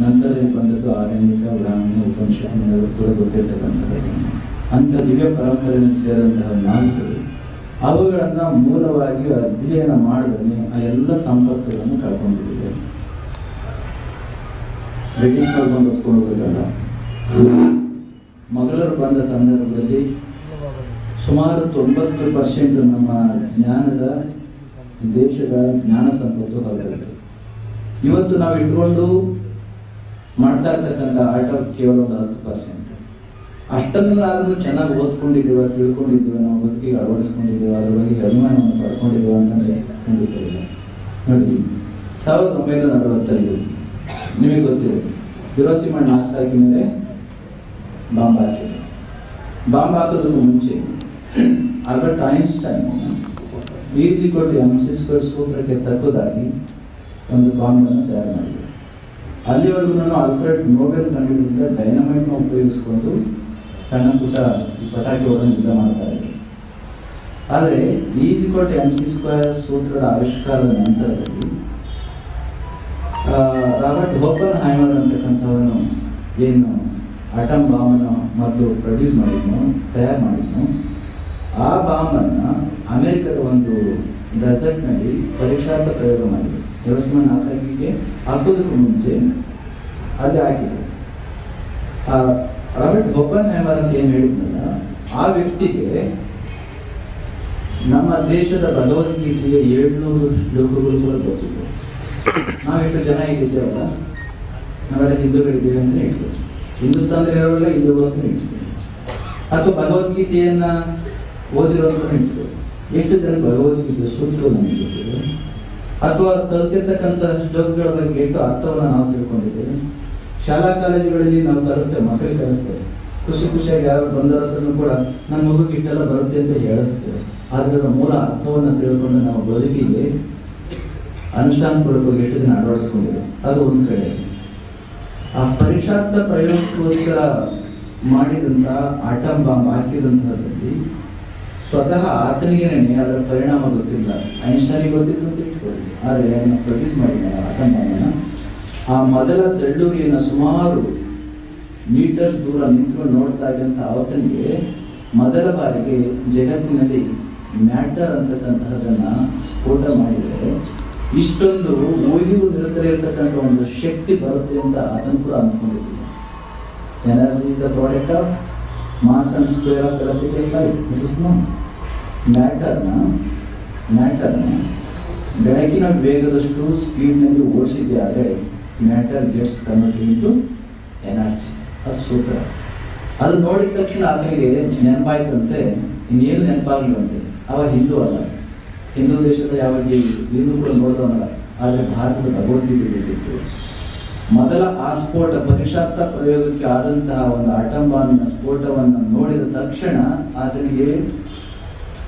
ನಂತರದಲ್ಲಿ ಬಂದದ್ದು ಆರಣ್ಯಕ ಬ್ರಾಹ್ಮಣ ಉಪನಿಷತ್ತು ಕೂಡ ಗೊತ್ತಿರ್ತಕ್ಕಂಥದ್ದು. ಅಂಥ ದಿವ್ಯ ಪರಂಪರೆಯನ್ನು ಸೇರಿದಂತಹ ನಾಲ್ಕು, ಅವುಗಳನ್ನ ಮೂಲವಾಗಿ ಅಧ್ಯಯನ ಮಾಡಿದ್ರೆ ಆ ಎಲ್ಲ ಸಂಪತ್ತುಗಳನ್ನು ಕಳ್ಕೊಂಡಿದ್ದೇವೆ ಬ್ರಿಟಿಷ್ನವ್ರು ಬಂದು ಹೊತ್ಕೊಂಡು ಹೋಗಲ್ಲ ಮೊಘಲರು ಬಂದ ಸಂದರ್ಭದಲ್ಲಿ ಸುಮಾರು ತೊಂಬತ್ತು ಪರ್ಸೆಂಟ್ ನಮ್ಮ ಜ್ಞಾನದ, ದೇಶದ ಜ್ಞಾನ ಸಂಪತ್ತು ಹೊರಗಿತ್ತು ಇವತ್ತು ನಾವು ಇಟ್ಕೊಂಡು ಮಾಡ್ತಾ ಇರ್ತಕ್ಕಂಥ ಆಟ ಕೇವಲ ಒಂದು ಹತ್ತು ಪರ್ಸೆಂಟ್ ಅಷ್ಟನ್ನಾದ್ರೂ ಚೆನ್ನಾಗಿ ಓದ್ಕೊಂಡಿದ್ದೀವ, ತಿಳ್ಕೊಂಡಿದ್ದೀವ, ನಾವು ಬದುಕಿಗೆ ಅಳವಡಿಸ್ಕೊಂಡಿದ್ದೀವಿ, ಅದ್ರ ಬಗ್ಗೆ ಅಭಿಮಾನವನ್ನು ಪಡ್ಕೊಂಡಿದ್ದೀವ ಅಂತಂದ್ರೆ ಖಂಡಿತ ಇಲ್ಲ. ನೋಡಿ, ಸಾವಿರದ ಒಂಬೈನೂರ ನಲವತ್ತೈದು, ನಿಮಗೆ ಗೊತ್ತಿದೆ ಹಿರೋಸಿಮಾ ನಾಲ್ಕು ಹಾಕಿ ಮೇಲೆ ಬಾಂಬ್ ಹಾಕಿದ್ರು. ಬಾಂಬ್ ಹಾಕೋದಕ್ಕೂ ಮುಂಚೆ ಆಲ್ಬರ್ಟ್ ಐನ್ಸ್ಟೈನ್ ಈಸಿ ಕೊಟ್ಟು ಎಂ ಸಿ ಸ್ಕ್ವೇರ್ ಸೂತ್ರಕ್ಕೆ ತಕ್ಕದಾಗಿ ಒಂದು ಬಾಂಬನ್ನು ತಯಾರು ಮಾಡಿದ್ರು. ಅಲ್ಲಿವರೆಗೂ ನಾನು ಆಲ್ಫ್ರೆಡ್ ನೋಬೆಲ್ ಕಂಡುಹಿಡಿದ ಡೈನಮೈಟ್ನ ಉಪಯೋಗಿಸಿಕೊಂಡು ಸಣ್ಣ ಪುಟ್ಟ ಈ ಪಟಾಕಿಗಳನ್ನು ಯುದ್ಧ ಮಾಡ್ತಾ ಇದ್ರು ಆದರೆ ಈಸಿ ಕೊಟ್ಟು ಎಂ ಸಿ ಸ್ಕ್ವೇರ್ ಸೂತ್ರದ ಆವಿಷ್ಕಾರದ ನಂತರದಲ್ಲಿ ರಾಬರ್ಟ್ ಹೋಪನ್ ಹೈಮರ್ ಅಂತಕ್ಕಂಥವನು ಏನು ಅಟಮ್ ಬಾಂಬನ್ನು ಮೊದಲು ಪ್ರೊಡ್ಯೂಸ್ ಮಾಡಿದ್ನು, ತಯಾರು ಮಾಡಿದ್ನು, ಆ ಬಾಂಬನ್ನು ಅಮೆರಿಕದ ಒಂದು ಡೆಸರ್ಟ್ನಲ್ಲಿ ಪರೀಕ್ಷಾರ್ಥ ಪ್ರಯೋಗ ಮಾಡಿದ್ರು. ಹಿರೋಸಿಮಾ ನಾಸಾಕಿಗೆ ಹಾಕೋದಕ್ಕೂ ಮುಂಚೆ ಅಲ್ಲಿ ಹಾಕಿದೆ ಆ ರಾಬರ್ಟ್ ಗೊಬ್ಬನ್ ಹೈಮರ್ ಅಂತ ಏನು ಹೇಳಿದ್ನಲ್ಲ, ಆ ವ್ಯಕ್ತಿಗೆ ನಮ್ಮ ದೇಶದ ಭಗವದ್ಗೀತೆಗೆ ಏಳ್ನೂರು ಶ್ಲೋಕಗಳು ಕೂಡ ಗೊತ್ತಿತ್ತು ನಾವೆಷ್ಟು ಜನ ಇಲ್ಲಿದ್ದೇವಲ್ಲ ನಾವೆಲ್ಲ ಹಿಂದೂಗಳಿದ್ದೇವೆ ಅಂತ ಹಿಂದೂಸ್ತಾನದಲ್ಲಿ ಹಿಂದೂಸ್ತಾನದಲ್ಲಿರೋರೆಲ್ಲ ಹಿಂದೂಗಳು ಅಂತ ಹೇಳ್ತೇವೆ. ಅಥವಾ ಭಗವದ್ಗೀತೆಯನ್ನ ಓದಿರೋದು ಹೇಳ್ತೇವೆ. ಎಷ್ಟು ಜನ ಭಗವದ್ಗೀತೆ ಸೂತ್ರ ನಮಗೆ ಗೊತ್ತಿದೆ ಅಥವಾ ಕಲ್ತಿರ್ತಕ್ಕಂಥ ಶ್ಲೋಕಗಳ ಬಗ್ಗೆ ಅರ್ಥವನ್ನು ನಾವು ತಿಳ್ಕೊಂಡಿದ್ದೇವೆ. ಶಾಲಾ ಕಾಲೇಜುಗಳಲ್ಲಿ ನಾವು ಕಲಿಸ್ತೇವೆ ಮಕ್ಕಳಿಗೆ ಕಲಿಸ್ತೇವೆ ಖುಷಿ ಖುಷಿಯಾಗಿ ಯಾರು ಬಂದರ ಹತ್ರನೂ ಕೂಡ ನನ್ನ ಮಗುಗೆ ಇಷ್ಟೆಲ್ಲ ಬರುತ್ತೆ ಅಂತ ಹೇಳಿಸ್ತೇವೆ ಅದರ ಮೂಲ ಅರ್ಥವನ್ನು ತಿಳ್ಕೊಂಡು ನಾವು ಬದುಕಿಗೆ ಅನುಷ್ಠಾನಪೂರ್ವಕವಾಗಿ ಎಷ್ಟು ಜನ ಅಳವಡಿಸ್ಕೊಂಡಿದೆ ಅದು ಒಂದು ಕಡೆ. ಆ ಪರೀಕ್ಷಾರ್ಥ ಪ್ರಯೋಗಕ್ಕೋಸ್ಕರ ಮಾಡಿದಂಥ ಆಟಂಬ ಬಾಂಬ್ ಸ್ವತಃ ಆತನಿಗೇನೆ ಅದರ ಪರಿಣಾಮ ಗೊತ್ತಿಲ್ಲ. ಐನ್ಸ್ಟೈನಿಗೆ ಗೊತ್ತಿತ್ತು ಅಂತ ಇಟ್ಕೊಳ್ಳಿ ಆದರೆ ಅದನ್ನು ಪ್ರೊಡ್ಯೂಸ್ ಮಾಡಿದ್ದಾರೆ ಆತನ ಆ ಮೊದಲ ತೆಳ್ಳುರಿಯನ್ನು ಸುಮಾರು ಮೀಟರ್ಸ್ ದೂರ ನಿಂತ್ಕೊಂಡು ನೋಡ್ತಾ ಇದ್ದಂಥ ಆತನಿಗೆ ಮೊದಲ ಬಾರಿಗೆ ಜಗತ್ತಿನಲ್ಲಿ ಮ್ಯಾಟರ್ ಅಂತಕ್ಕಂತಹದನ್ನು ಸ್ಫೋಟ ಮಾಡಿದರೆ ಇಷ್ಟೊಂದು ಓದಿಗೂ ನಿರಂತರ ಇರತಕ್ಕಂಥ ಒಂದು ಶಕ್ತಿ ಬರುತ್ತೆ ಅಂತ ಅದನ್ನು ಕೂಡ ಅಂದ್ಕೊಂಡಿದ್ದೀನಿ energy the product of mass and square of velocity ಇಟ್ಟು ಇಟ್ ಇಸ್ ಮ್ಯಾಟರ್ನ ಮ್ಯಾಟರ್ನ ಬೆಳಕಿನ ವೇಗದಷ್ಟು ಸ್ಪೀಡ್ನಲ್ಲಿ ಓಡಿಸಿದ್ದೆ ಆದರೆ matter gets convert into energy. ಅದು ಸೂತ್ರ. ಅದು ನೋಡಿದ ತಕ್ಷಣ ಆತನಿಗೆ ನೆನಪಾಯ್ತಂತೆ, ಇನ್ನೇನು ನೆನಪಾಗ್ಲಿವಂತೆ ಅವ ಹಿಂದೂ ಅಲ್ಲ. ಹಿಂದೂ ದೇಶದ ಯಾವ ಹಿಂದೂ ಕೂಡ ನೋಡಿದವನಲ್ಲ. ಆದರೆ ಭಾರತದ ಭಗವದ್ಗೀತೆ ಬಿಟ್ಟಿತ್ತು ಮೊದಲ ಆ ಸ್ಫೋಟ ಪರೀಕ್ಷಾರ್ಥ ಪ್ರಯೋಗಕ್ಕೆ ಆದಂತಹ ಒಂದು ಆಟಂಬಾನಿನ ಸ್ಫೋಟವನ್ನು ನೋಡಿದ ತಕ್ಷಣ ಆತನಿಗೆ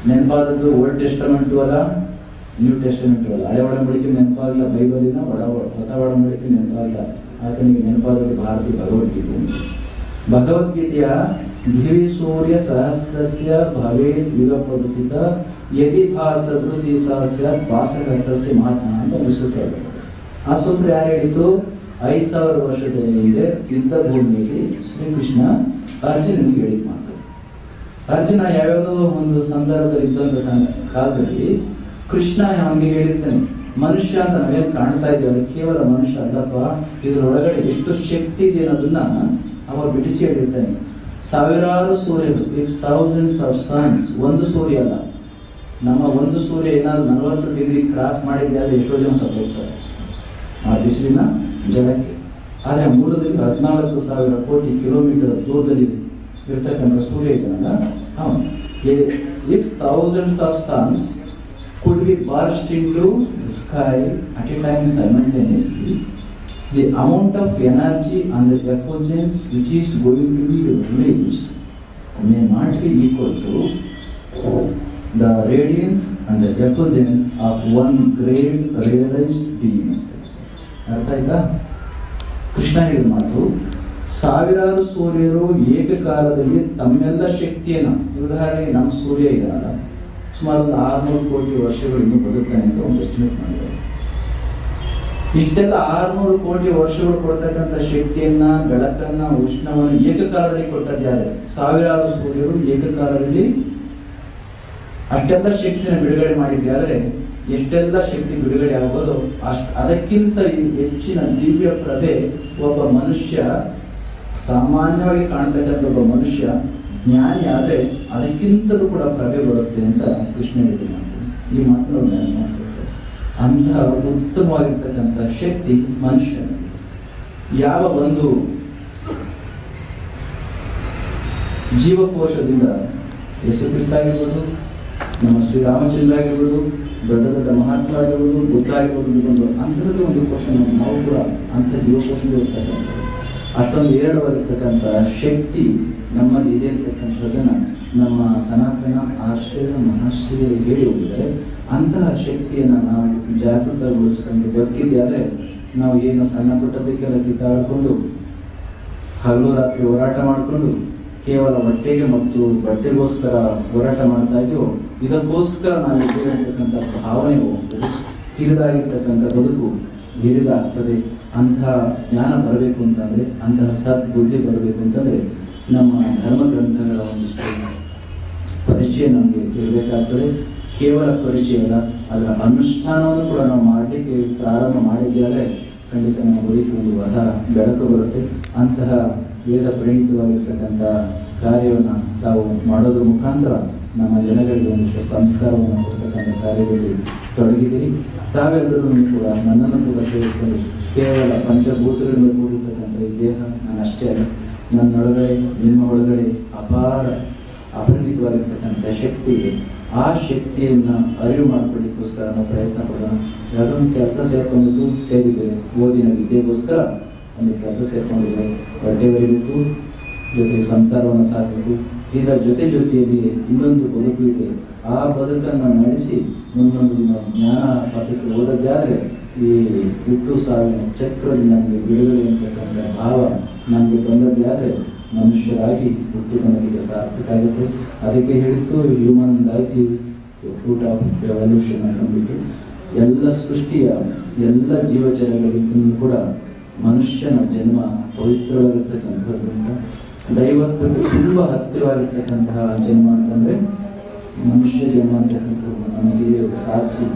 ನೆನಪಾದದ್ದು ಓಲ್ಡ್ ಟೆಸ್ಟಮೆಂಟು ಅಲ್ಲ ನ್ಯೂ ಟೆಸ್ಟಮೆಂಟು ಅಲ್ಲ. ಹಳೆ ಒಡಂಬಡಿಕೆ ನೆನಪಾಗಲ್ಲ ಬೈಬಲಿನ ಒಡ ಹೊಸ ಒಡಂಬಡಿಕೆ ನೆನಪಾಗಲ್ಲ ಆತನಿಗೆ ನೆನಪಾದದ್ದು ಭಾರತೀಯ ಭಗವದ್ಗೀತೆ. ಭಗವದ್ಗೀತೆಯ ದಿವಿ ಸೂರ್ಯ ಸಹಸ್ರಸ್ಯ ಭವೇತ್ ಯುಗಪದುತಿತ ಯದಿ ಭಾಸದೃಶಿ ಸಹಸ್ಯ ಭಾಸಕರ್ತಸ್ಯ ಮಹಾತ್ಮ ಅಂತ. ಆ ಸೂತ್ರ ಯಾರು ಹೇಳಿತು ಐದು ಸಾವಿರ ವರ್ಷದ ಹಿಂದೆ ಯುದ್ಧ ಭೂಮಿಯಲ್ಲಿ ಶ್ರೀಕೃಷ್ಣ ಅರ್ಜುನನಿಗೆ ಹೇಳಿದ ಅರ್ಜುನ ಯಾವ್ಯಾವುದೋ ಒಂದು ಸಂದರ್ಭದಲ್ಲಿ ಇದ್ದಂತ ಕಾಲದಲ್ಲಿ ಕೃಷ್ಣ ಅವನಿಗೆ ಹೇಳಿರ್ತಾನೆ? ಮನುಷ್ಯ ಅಂತ ನಾವೇನು ಕಾಣ್ತಾ ಇದ್ದೇವೆ ಕೇವಲ ಮನುಷ್ಯ ಅಲ್ಲಪ್ಪ. ಇದರೊಳಗಡೆ ಎಷ್ಟು ಶಕ್ತಿ ಇದೆ ಅನ್ನೋದನ್ನ ಅವ ಬಿಡಿಸಿ ಹೇಳಿರ್ತಾನೆ. ಸಾವಿರಾರು ಸೂರ್ಯರು ಇಫ್ ಥೌಸಂಡ್ಸ್ ಆಫ್ ಸನ್ಸ್ ಒಂದು ಸೂರ್ಯ ಅಲ್ಲ. ನಮ್ಮ ಒಂದು ಸೂರ್ಯ ಏನಾದ್ರು ನಲವತ್ತು ಡಿಗ್ರಿ ಕ್ರಾಸ್ ಮಾಡಿದ್ದೆ ಅಲ್ಲಿ ಎಷ್ಟೋ ಜನ ಸತ್ತೋಗ್ತಾರೆ ಆ ಬಿಸಿಲಿನ ಜಲಕ್ಕೆ. ಆದರೆ ಮೂಲದಲ್ಲಿ ಹದಿನಾಲ್ಕು ಸಾವಿರ ಕೋಟಿ ಕಿಲೋಮೀಟರ್ ದೂರದಲ್ಲಿ ಇರ್ತಕ್ಕಂಥ ಸೂರ್ಯ ಇದನ್ನಲ್ಲ ಅವನು if thousands of suns could be burst into the sky at a time simultaneously, the amount of energy and the effulgence which is going to be released may not be equal to the radiance and the effulgence of one great realized being. ಅರ್ಥ ಆಯ್ತಾ ಕೃಷ್ಣ ಹೇಳಿದ ಮಾತು ಸಾವಿರಾರು ಸೂರ್ಯರು ಏಕಕಾಲದಲ್ಲಿ ತಮ್ಮೆಲ್ಲ ಶಕ್ತಿಯನ್ನು ಉದಾಹರಣೆಗೆ ನಮ್ಮ ಸೂರ್ಯ ಇದ್ದಾರ ಸುಮಾರು ಒಂದು ಆರುನೂರು ಕೋಟಿ ವರ್ಷಗಳು ಇನ್ನೂ ಬದುಕ್ತಾನೆ ಅಂತ ಒಂದು ಎಸ್ಟಿಮೇಟ್ ಮಾಡಿದ್ದಾರೆ. ಇಷ್ಟೆಲ್ಲ ಆರ್ನೂರು ಕೋಟಿ ವರ್ಷಗಳು ಕೊಡ್ತಕ್ಕಂಥ ಶಕ್ತಿಯನ್ನ, ಬೆಳಕನ್ನ, ಉಷ್ಣವನ್ನು ಏಕಕಾಲದಲ್ಲಿ ಕೊಟ್ಟದ್ಯಾರೆ ಸಾವಿರಾರು ಸೂರ್ಯರು ಏಕಕಾಲದಲ್ಲಿ ಅಷ್ಟೆಲ್ಲ ಶಕ್ತಿನ ಬಿಡುಗಡೆ ಮಾಡಿದ್ದಾದ್ರೆ ಎಷ್ಟೆಲ್ಲ ಶಕ್ತಿ ಬಿಡುಗಡೆ ಆಗೋದು ಅಷ್ಟು ಅದಕ್ಕಿಂತ ಹೆಚ್ಚಿನ ದಿವ್ಯ ಪ್ರಭೆ ಒಬ್ಬ ಮನುಷ್ಯ ಸಾಮಾನ್ಯವಾಗಿ ಕಾಣ್ತಕ್ಕಂಥ ಒಬ್ಬ ಮನುಷ್ಯ, ಜ್ಞಾನಿ ಆದರೆ ಅದಕ್ಕಿಂತಲೂ ಕೂಡ ಪ್ರಭೆ ಬರುತ್ತೆ ಅಂತ ಕೃಷ್ಣ ಹೇಳ್ತೀನಿ. ಈ ಮಾತನ್ನು ನೆನಪು ಮಾಡ್ಕೊಳ್ತಾರೆ. ಅಂತಹ ಉತ್ತಮವಾಗಿರ್ತಕ್ಕಂಥ ಶಕ್ತಿ ಮನುಷ್ಯ ಯಾವ ಒಂದು ಜೀವಕೋಶದಿಂದ ಯೇಸು ಕ್ರಿಸ್ತ ಆಗಿರ್ಬೋದು, ನಮ್ಮ ಶ್ರೀರಾಮಚಂದ್ರ ಆಗಿರ್ಬೋದು, ದೊಡ್ಡ ದೊಡ್ಡ ಮಹಾತ್ಮ ಆಗಿರ್ಬೋದು, ಬುದ್ಧ ಆಗಿರ್ಬೋದು, ಒಂದು ಅಂಥದ್ದು ಒಂದು ಕೋಶ ನಾವು ಕೂಡ ಅಂಥ ಜೀವಕೋಶದಲ್ಲಿ ಇರ್ತಕ್ಕಂಥದ್ದು. ಅಷ್ಟೊಂದು ಏರಳವಾಗಿರ್ತಕ್ಕಂಥ ಶಕ್ತಿ ನಮ್ಮಲ್ಲಿ ಇದೆ ಅಂತಕ್ಕಂಥದ್ದನ್ನ ನಮ್ಮ ಸನಾತನ ಆಶ್ರಯ ಮಹಾಶ್ರಯ ಹೇಳಿ ಹೋಗಿದ್ದಾರೆ. ಅಂತಹ ಶಕ್ತಿಯನ್ನು ನಾವು ಜಾಗೃತಗೊಳಿಸ್ಕೊಂಡು ಬದುಕಿದ್ದೆ ಆದರೆ ನಾವು ಏನು ಸಣ್ಣ ಪುಟ್ಟದಕ್ಕೆಲ್ಲ ಕಿತ್ತಾಡಿಕೊಂಡು ಹಗಲು ರಾತ್ರಿ ಹೋರಾಟ ಮಾಡಿಕೊಂಡು ಕೇವಲ ಬಟ್ಟೆಗೆ ಮತ್ತು ಬಟ್ಟೆಗೋಸ್ಕರ ಹೋರಾಟ ಮಾಡ್ತಾ ಇದೆಯೋ ಇದಕ್ಕೋಸ್ಕರ ನಾವು ಇದ್ದೇವೆ ಅಂತಕ್ಕಂಥ ಭಾವನೆ ಹೋಗ್ತದೆ ಕಿರಿದಾಗಿರ್ತಕ್ಕಂಥ ಬದುಕು ಹಿರಿದಾಗ್ತದೆ. ಅಂತಹ ಜ್ಞಾನ ಬರಬೇಕು ಅಂತಂದ್ರೆ, ಅಂತಹ ಸದ್ಬುದ್ಧಿ ಬರಬೇಕು ಅಂತಂದ್ರೆ, ನಮ್ಮ ಧರ್ಮ ಗ್ರಂಥಗಳ ಒಂದಿಷ್ಟು ಪರಿಚಯ ನಮಗೆ ಇರಬೇಕಾಗ್ತದೆ. ಕೇವಲ ಪರಿಚಯ ಅಲ್ಲ, ಅದರ ಅನುಷ್ಠಾನವನ್ನು ಕೂಡ ನಾವು ಮಾಡಲಿಕ್ಕೆ ಪ್ರಾರಂಭ ಮಾಡಿದ್ದಾರೆ ಖಂಡಿತ ನಮ್ಮ ಬದುಕು ಒಂದು ಹೊಸ ಬೆಳಕು ಬರುತ್ತೆ. ಅಂತಹ ವೇದ ಪ್ರಣೀತವಾಗಿರ್ತಕ್ಕಂಥ ಕಾರ್ಯವನ್ನು ತಾವು ಮಾಡೋದ್ರ ಮುಖಾಂತರ ನಮ್ಮ ಜನಗಳಿಗೆ ಒಂದಿಷ್ಟು ಸಂಸ್ಕಾರವನ್ನು ಕೊಡ್ತಕ್ಕಂಥ ಕಾರ್ಯದಲ್ಲಿ ತೊಡಗಿದ್ದೀರಿ. ತಾವೆಲ್ಲರೂ ಕೂಡ ನನ್ನನ್ನು ಕೂಡ ಸೇರಿಸಿಕೊಂಡು ಕೇವಲ ಪಂಚಭೂತಗಳಿಂದ ಕೂಡಿರ್ತಕ್ಕಂಥ ಈ ದೇಹ ನಾನು ಅಷ್ಟೇ ಅಲ್ಲ ನನ್ನೊಳಗಡೆ ನಿಮ್ಮ ಒಳಗಡೆ ಅಪಾರ ಅಪರಿಮಿತವಾಗಿರ್ತಕ್ಕಂಥ ಶಕ್ತಿ ಇದೆ. ಆ ಶಕ್ತಿಯನ್ನು ಅರಿವು ಮಾಡಿಕೊಳ್ಳಿಕ್ಕೋಸ್ಕರ ನಾವು ಪ್ರಯತ್ನ ಪಡೋಣ. ಯಾವುದೋ ಒಂದು ಕೆಲಸ ಸೇರ್ಕೊಂಡಿದ್ದು ಸೇರಿದ್ದೇವೆ ಓದಿನ ವಿದ್ಯೆಗೋಸ್ಕರ ಒಂದು ಕೆಲಸ ಸೇರ್ಕೊಂಡಿದ್ದೇವೆ ಹೊರಗೆ ಬರೀಬೇಕು, ಜೊತೆಗೆ ಸಂಸಾರವನ್ನು ಸಾಕಬೇಕು. ಇದರ ಜೊತೆ ಜೊತೆಯಲ್ಲಿ ಇನ್ನೊಂದು ಬದುಕು ಇದೆ. ಆ ಬದುಕನ್ನು ನಡೆಸಿ, ಮುಂದೊಂದು ಜ್ಞಾನ ಪಾತ್ರಕ್ಕೆ ಓದೋದಾದ್ರೆ ಈ ಹುಟ್ಟು ಸಾವಿನ ಚಕ್ರದಿಂದ ನಮಗೆ ಬಿಡುಗಡೆ ಅಂತಕ್ಕಂಥ ಭಾವ ನಮಗೆ ಬಂದದ್ದೇ ಆದರೆ ಮನುಷ್ಯರಾಗಿ ಹುಟ್ಟು ನಮಗೆ ಸಾರ್ಥಕ ಆಗುತ್ತೆ. ಅದಕ್ಕೆ ಹೇಳಿತ್ತು human life is fruit of revolution ಅಂತಂದ್ಬಿಟ್ಟು ಎಲ್ಲ ಸೃಷ್ಟಿಯ ಎಲ್ಲ ಜೀವಚರಗಳಿಗಿಂತ ಕೂಡ ಮನುಷ್ಯನ ಜನ್ಮ ಪವಿತ್ರವಾಗಿರ್ತಕ್ಕಂಥದ್ದು ಅಂತ ದೈವತ್ವಕ್ಕೆ ತುಂಬ ಹತ್ತಿರವಾಗಿರ್ತಕ್ಕಂತಹ ಜನ್ಮ ಅಂತಂದರೆ ಮನುಷ್ಯ ಜನ್ಮ ಅಂತಕ್ಕಂಥದ್ದು ನಮಗೆ ಸಾಧಿಸಿ